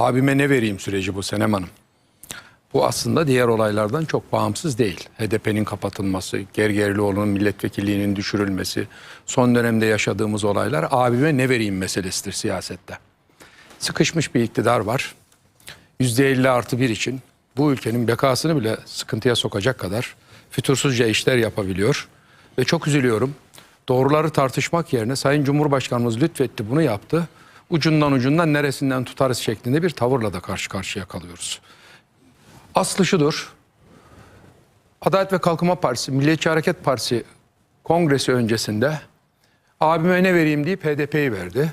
abime ne vereyim süreci bu Senem Hanım. Bu aslında diğer olaylardan çok bağımsız değil. HDP'nin kapatılması, Gergerlioğlu'nun milletvekilliğinin düşürülmesi, son dönemde yaşadığımız olaylar abime ne vereyim meselesidir siyasette. Sıkışmış bir iktidar var. %50 artı bir için bu ülkenin bekasını bile sıkıntıya sokacak kadar fütursuzca işler yapabiliyor. Ve çok üzülüyorum. Doğruları tartışmak yerine Sayın Cumhurbaşkanımız lütfetti bunu yaptı. Ucundan ucundan neresinden tutarız şeklinde bir tavırla da karşı karşıya kalıyoruz. Aslı şudur. Adalet ve Kalkınma Partisi, Milliyetçi Hareket Partisi kongresi öncesinde abime ne vereyim deyip HDP'yi verdi.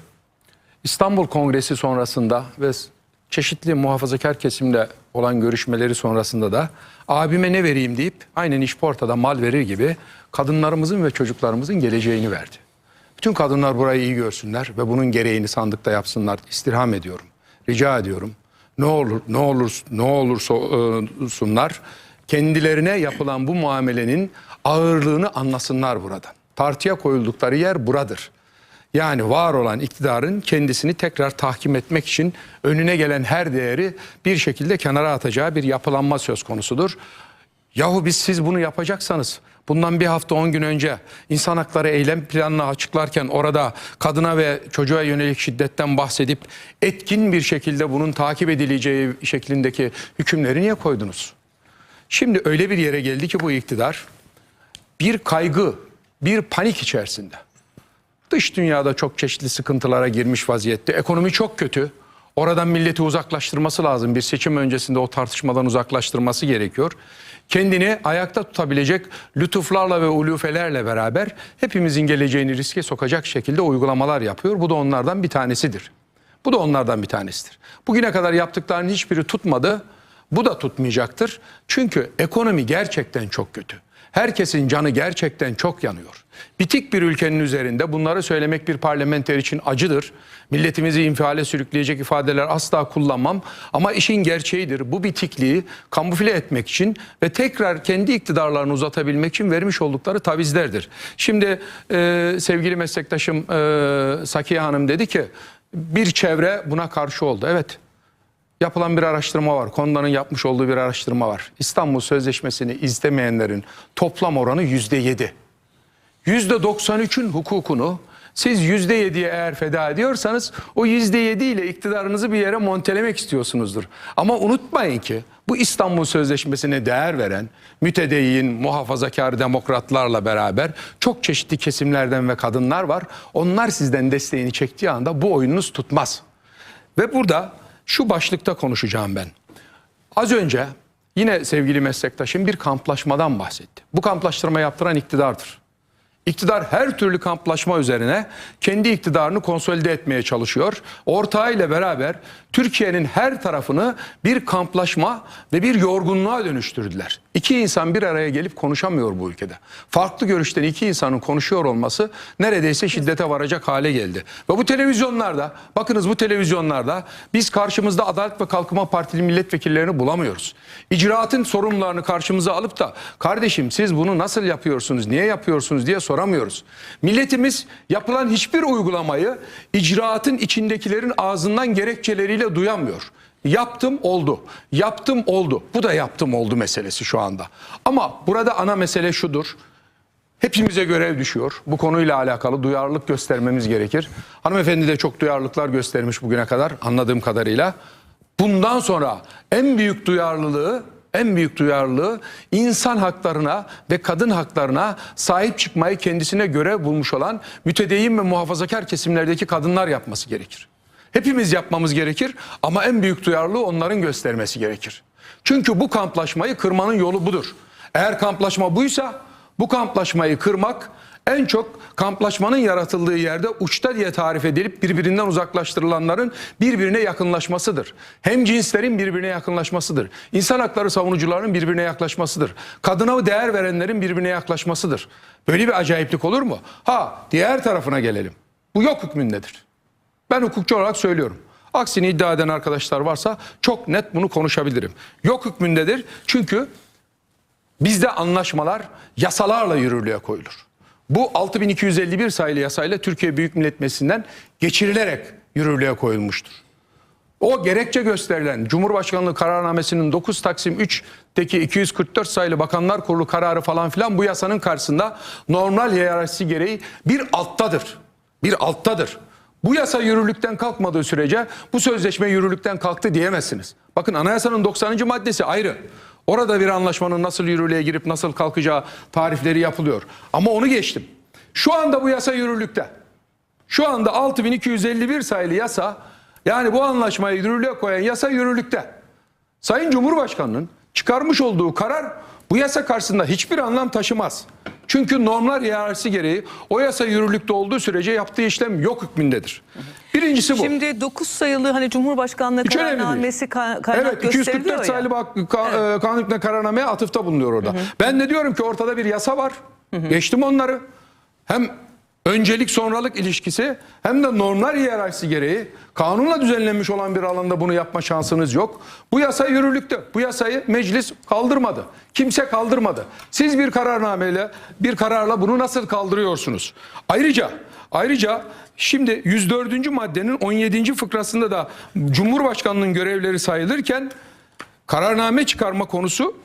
İstanbul Kongresi sonrasında ve çeşitli muhafazakar kesimle olan görüşmeleri sonrasında da abime ne vereyim deyip aynen işportada mal verir gibi kadınlarımızın ve çocuklarımızın geleceğini verdi. Bütün kadınlar burayı iyi görsünler ve bunun gereğini sandıkta yapsınlar. İstirham ediyorum. Rica ediyorum. Ne olur ne olur ne olursa e, sunlar kendilerine yapılan bu muamelenin ağırlığını anlasınlar burada. Tartıya koyuldukları yer buradır. Yani var olan iktidarın kendisini tekrar tahkim etmek için önüne gelen her değeri bir şekilde kenara atacağı bir yapılanma söz konusudur. Yahu biz siz bunu yapacaksanız bundan bir hafta on gün önce insan hakları eylem planını açıklarken orada kadına ve çocuğa yönelik şiddetten bahsedip etkin bir şekilde bunun takip edileceği şeklindeki hükümleri niye koydunuz? Şimdi öyle bir yere geldi ki bu iktidar bir kaygı, bir panik içerisinde. Dış dünyada çok çeşitli sıkıntılara girmiş vaziyette. Ekonomi çok kötü. Oradan milleti uzaklaştırması lazım. Bir seçim öncesinde o tartışmadan uzaklaştırması gerekiyor. Kendini ayakta tutabilecek lütuflarla ve ulufelerle beraber hepimizin geleceğini riske sokacak şekilde uygulamalar yapıyor. Bu da onlardan bir tanesidir. Bu da onlardan bir tanesidir. Bugüne kadar yaptıklarının hiçbiri tutmadı. Bu da tutmayacaktır. Çünkü ekonomi gerçekten çok kötü. Herkesin canı gerçekten çok yanıyor. Bitik bir ülkenin üzerinde bunları söylemek bir parlamenter için acıdır. Milletimizi infiale sürükleyecek ifadeler asla kullanmam. Ama işin gerçeğidir. Bu bitikliği kamufle etmek için ve tekrar kendi iktidarlarını uzatabilmek için vermiş oldukları tavizlerdir. Şimdi e, sevgili meslektaşım e, Sakiye Hanım dedi ki bir çevre buna karşı oldu. Evet yapılan bir araştırma var. Konuların yapmış olduğu bir araştırma var. İstanbul Sözleşmesi'ni istemeyenlerin toplam oranı yüzde yedi. Yüzde 93'ün hukukunu siz yüzde yediye eğer feda ediyorsanız o yüzde yedi ile iktidarınızı bir yere montelemek istiyorsunuzdur. Ama unutmayın ki bu İstanbul Sözleşmesi'ne değer veren mütedeyyin, muhafazakar demokratlarla beraber çok çeşitli kesimlerden ve kadınlar var. Onlar sizden desteğini çektiği anda bu oyununuz tutmaz. Ve burada şu başlıkta konuşacağım ben. Az önce yine sevgili meslektaşım bir kamplaşmadan bahsetti. Bu kamplaştırma yaptıran iktidardır. İktidar her türlü kamplaşma üzerine kendi iktidarını konsolide etmeye çalışıyor. Ortağıyla beraber Türkiye'nin her tarafını bir kamplaşma ve bir yorgunluğa dönüştürdüler. İki insan bir araya gelip konuşamıyor bu ülkede. Farklı görüşten iki insanın konuşuyor olması neredeyse şiddete varacak hale geldi. Ve bu televizyonlarda, bakınız bu televizyonlarda biz karşımızda Adalet ve Kalkınma Partili milletvekillerini bulamıyoruz. İcraatın sorumlularını karşımıza alıp da kardeşim siz bunu nasıl yapıyorsunuz, niye yapıyorsunuz diye soramıyoruz. Milletimiz yapılan hiçbir uygulamayı icraatın içindekilerin ağzından gerekçeleriyle duyamıyor. Yaptım oldu. Yaptım oldu. Bu da yaptım oldu meselesi şu anda. Ama burada ana mesele şudur. Hepimize görev düşüyor. Bu konuyla alakalı duyarlılık göstermemiz gerekir. Hanımefendi de çok duyarlılıklar göstermiş bugüne kadar anladığım kadarıyla. Bundan sonra en büyük duyarlılığı en büyük duyarlılığı insan haklarına ve kadın haklarına sahip çıkmayı kendisine görev bulmuş olan mütedeyyin ve muhafazakar kesimlerdeki kadınlar yapması gerekir. Hepimiz yapmamız gerekir ama en büyük duyarlılığı onların göstermesi gerekir. Çünkü bu kamplaşmayı kırmanın yolu budur. Eğer kamplaşma buysa bu kamplaşmayı kırmak en çok kamplaşmanın yaratıldığı yerde uçta diye tarif edilip birbirinden uzaklaştırılanların birbirine yakınlaşmasıdır. Hem cinslerin birbirine yakınlaşmasıdır. İnsan hakları savunucularının birbirine yaklaşmasıdır. Kadına değer verenlerin birbirine yaklaşmasıdır. Böyle bir acayiplik olur mu? Ha diğer tarafına gelelim. Bu yok hükmündedir. Ben hukukçu olarak söylüyorum. Aksini iddia eden arkadaşlar varsa çok net bunu konuşabilirim. Yok hükmündedir çünkü bizde anlaşmalar yasalarla yürürlüğe koyulur. Bu 6251 sayılı yasayla Türkiye Büyük Millet Meclisi'nden geçirilerek yürürlüğe koyulmuştur. O gerekçe gösterilen Cumhurbaşkanlığı kararnamesinin 9 Taksim 3'teki 244 sayılı Bakanlar Kurulu kararı falan filan bu yasanın karşısında normal hiyerarşisi gereği bir alttadır. Bir alttadır. Bu yasa yürürlükten kalkmadığı sürece bu sözleşme yürürlükten kalktı diyemezsiniz. Bakın anayasanın 90. maddesi ayrı. Orada bir anlaşmanın nasıl yürürlüğe girip nasıl kalkacağı tarifleri yapılıyor. Ama onu geçtim. Şu anda bu yasa yürürlükte. Şu anda 6251 sayılı yasa yani bu anlaşmayı yürürlüğe koyan yasa yürürlükte. Sayın Cumhurbaşkanı'nın çıkarmış olduğu karar bu yasa karşısında hiçbir anlam taşımaz. Çünkü normlar hiyerarşisi gereği o yasa yürürlükte olduğu sürece yaptığı işlem yok hükmündedir. Birincisi bu. Şimdi 9 sayılı hani Cumhurbaşkanlığı Hiç kararnamesi ka- kaynak Evet gösteriliyor 244 ya. sayılı ka, e, kanun hükmüne kararnameye atıfta bulunuyor orada. Ben de diyorum ki ortada bir yasa var. Geçtim onları. Hem öncelik sonralık ilişkisi hem de normlar hiyerarşisi gereği kanunla düzenlenmiş olan bir alanda bunu yapma şansınız yok. Bu yasa yürürlükte. Bu yasayı meclis kaldırmadı. Kimse kaldırmadı. Siz bir kararnameyle bir kararla bunu nasıl kaldırıyorsunuz? Ayrıca ayrıca şimdi 104. maddenin 17. fıkrasında da Cumhurbaşkanının görevleri sayılırken kararname çıkarma konusu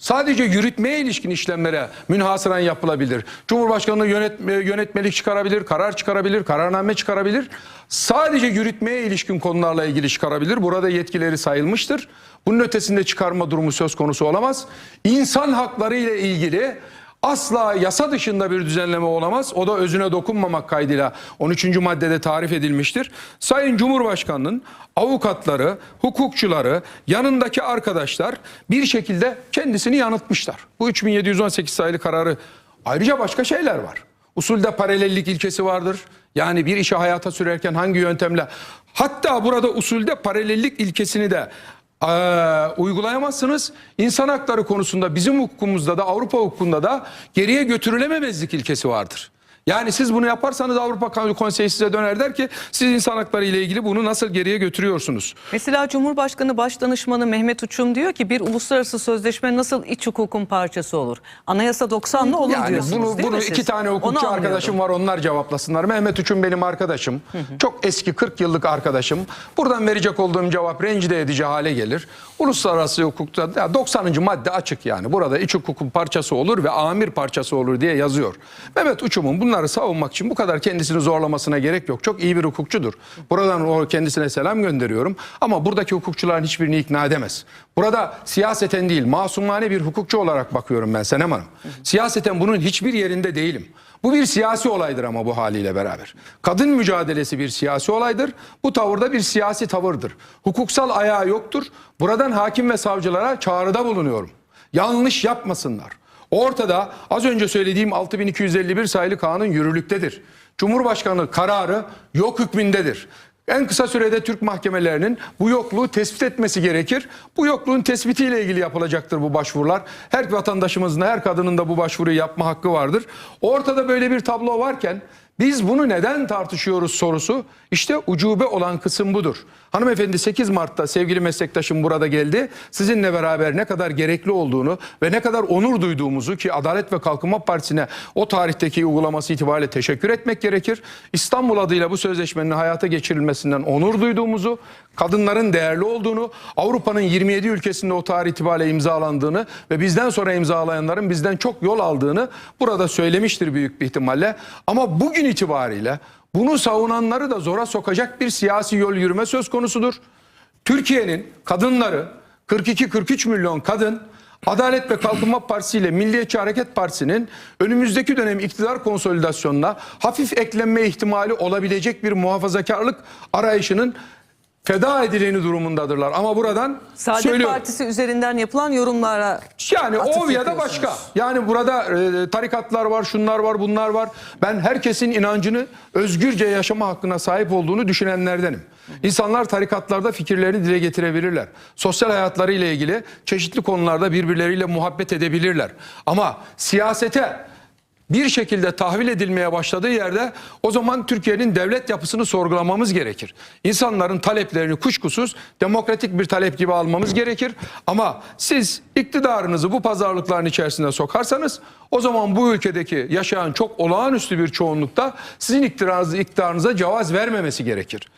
sadece yürütmeye ilişkin işlemlere münhasıran yapılabilir. Cumhurbaşkanlığı yönetme, yönetmelik çıkarabilir, karar çıkarabilir, kararname çıkarabilir. Sadece yürütmeye ilişkin konularla ilgili çıkarabilir. Burada yetkileri sayılmıştır. Bunun ötesinde çıkarma durumu söz konusu olamaz. İnsan hakları ile ilgili asla yasa dışında bir düzenleme olamaz. O da özüne dokunmamak kaydıyla 13. maddede tarif edilmiştir. Sayın Cumhurbaşkanının avukatları, hukukçuları, yanındaki arkadaşlar bir şekilde kendisini yanıltmışlar. Bu 3718 sayılı kararı ayrıca başka şeyler var. Usulde paralellik ilkesi vardır. Yani bir işi hayata sürerken hangi yöntemle hatta burada usulde paralellik ilkesini de ee, uygulayamazsınız. İnsan hakları konusunda bizim hukukumuzda da Avrupa hukukunda da geriye götürülememezlik ilkesi vardır. Yani siz bunu yaparsanız Avrupa Konseyi size döner der ki siz insan hakları ile ilgili bunu nasıl geriye götürüyorsunuz? Mesela Cumhurbaşkanı Başdanışmanı Mehmet Uçum diyor ki bir uluslararası sözleşme nasıl iç hukukun parçası olur? Anayasa 90'lı olur Yani diyorsunuz bunu, değil bunu mi siz? iki tane hukukçu arkadaşım var onlar cevaplasınlar. Mehmet Uçum benim arkadaşım. Çok eski 40 yıllık arkadaşım. Buradan verecek olduğum cevap rencide edici hale gelir. Uluslararası hukukta ya 90. madde açık yani. Burada iç hukukun parçası olur ve amir parçası olur diye yazıyor. Mehmet Uçum'un bunları savunmak için bu kadar kendisini zorlamasına gerek yok. Çok iyi bir hukukçudur. Buradan o kendisine selam gönderiyorum. Ama buradaki hukukçuların hiçbirini ikna edemez. Burada siyaseten değil masumane bir hukukçu olarak bakıyorum ben Senem Hanım. Siyaseten bunun hiçbir yerinde değilim. Bu bir siyasi olaydır ama bu haliyle beraber. Kadın mücadelesi bir siyasi olaydır. Bu tavırda bir siyasi tavırdır. Hukuksal ayağı yoktur. Buradan hakim ve savcılara çağrıda bulunuyorum. Yanlış yapmasınlar. Ortada az önce söylediğim 6251 sayılı kanun yürürlüktedir. Cumhurbaşkanı kararı yok hükmündedir. En kısa sürede Türk mahkemelerinin bu yokluğu tespit etmesi gerekir. Bu yokluğun tespitiyle ilgili yapılacaktır bu başvurular. Her vatandaşımızın, her kadının da bu başvuruyu yapma hakkı vardır. Ortada böyle bir tablo varken biz bunu neden tartışıyoruz sorusu işte ucube olan kısım budur. Hanımefendi 8 Mart'ta sevgili meslektaşım burada geldi. Sizinle beraber ne kadar gerekli olduğunu ve ne kadar onur duyduğumuzu ki Adalet ve Kalkınma Partisi'ne o tarihteki uygulaması itibariyle teşekkür etmek gerekir. İstanbul adıyla bu sözleşmenin hayata geçirilmesinden onur duyduğumuzu, kadınların değerli olduğunu, Avrupa'nın 27 ülkesinde o tarih itibariyle imzalandığını ve bizden sonra imzalayanların bizden çok yol aldığını burada söylemiştir büyük bir ihtimalle. Ama bugün itibariyle bunu savunanları da zora sokacak bir siyasi yol yürüme söz konusudur. Türkiye'nin kadınları 42-43 milyon kadın Adalet ve Kalkınma Partisi ile Milliyetçi Hareket Partisi'nin önümüzdeki dönem iktidar konsolidasyonuna hafif eklenme ihtimali olabilecek bir muhafazakarlık arayışının feda edileni durumundadırlar. Ama buradan Saadet söylüyorum. Partisi üzerinden yapılan yorumlara Yani o ya da başka. Yani burada e, tarikatlar var, şunlar var, bunlar var. Ben herkesin inancını özgürce yaşama hakkına sahip olduğunu düşünenlerdenim. İnsanlar tarikatlarda fikirlerini dile getirebilirler. Sosyal hayatları ile ilgili çeşitli konularda birbirleriyle muhabbet edebilirler. Ama siyasete bir şekilde tahvil edilmeye başladığı yerde o zaman Türkiye'nin devlet yapısını sorgulamamız gerekir. İnsanların taleplerini kuşkusuz demokratik bir talep gibi almamız gerekir. Ama siz iktidarınızı bu pazarlıkların içerisine sokarsanız o zaman bu ülkedeki yaşayan çok olağanüstü bir çoğunlukta sizin iktidarınızı, iktidarınıza cevaz vermemesi gerekir.